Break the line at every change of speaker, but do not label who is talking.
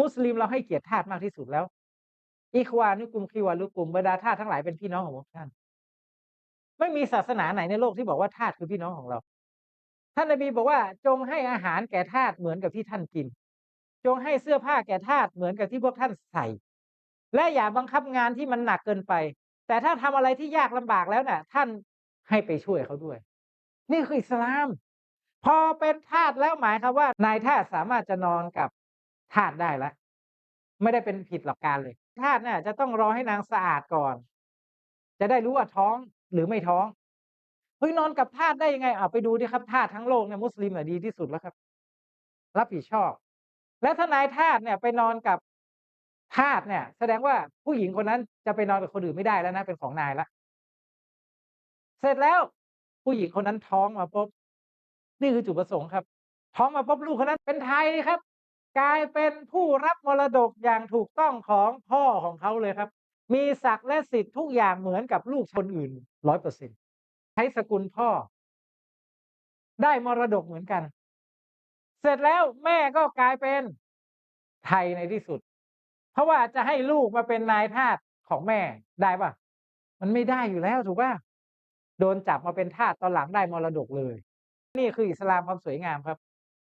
มุสลิมเราให้เกียรติทาสมากที่สุดแล้ว อิควานุกุมคิวานุกุมบรรดาทาสทั้งหลายเป็นพี่น้องของพวกท่าน ไม่มีศาสนาไหนในโลกที่บอกว่าทาสคือพี่น้องของเรา ท่านนบีบอกว่าจงให้อาหารแก่ทาสเหมือนกับที่ท่านกิน จงให้เสื้อผ้าแก่ทาสเหมือนกับที่พวกท่านใส่ และอย่าบังคับงานที่มันหนักเกินไป แต่ถ้าทำอะไรที่ยากลำบากแล้วเนี่ยท่านให้ไปช่วยเขาด้วย นี่คืออิสลาม พอเป็นทาสแล้วหมายครับว่า นายทาสสามารถจะนอนกับ ทาสได้แล้ว ไม่ได้เป็นผิดหลักการเลยทาสเนี่ยจะต้องรอให้นางสะอาดก่อน จะได้รู้ว่าท้องหรือไม่ท้องเฮ้ยนอนกับทาสได้ยังไงเอะไปดูดิครับทาสทั้งโลกเนี่ยมุสลิมอะดีที่สุดแล้วครับ รับผิดชอบ และถ้านายทาสเนี่ยไปนอนกับทาสเนี่ย แสดงว่าผู้หญิงคนนั้นจะไปนอนกับคนอื่นไม่ได้แล้วนะเป็นของนายละเสร็จแล้วผู้หญิงคนนั้นท้องมาปุ๊บนี่คือจุดประสงค์ครับ ท้องมาปุ๊บลูกคนนั้นเป็นไทยครับ กลายเป็นผู้รับมรดกอย่างถูกต้องของพ่อของเขาเลยครับ มีศักดิ์และสิทธิ์ทุกอย่างเหมือนกับลูกคนอื่นร้อยเปอร์เซ็นใช้สกุลพ่อ ได้มรดกเหมือนกัน เสร็จแล้วแม่ก็กลายเป็นไทยในที่สุด เพราะว่าจะให้ลูกมาเป็นนายทาสของแม่ได้ปะมันไม่ได้อยู่แล้วถูกปะโดนจับมาเป็นทาสตอนหลังได้มรดกเลย นี่คืออิสลามความสวยงามครับ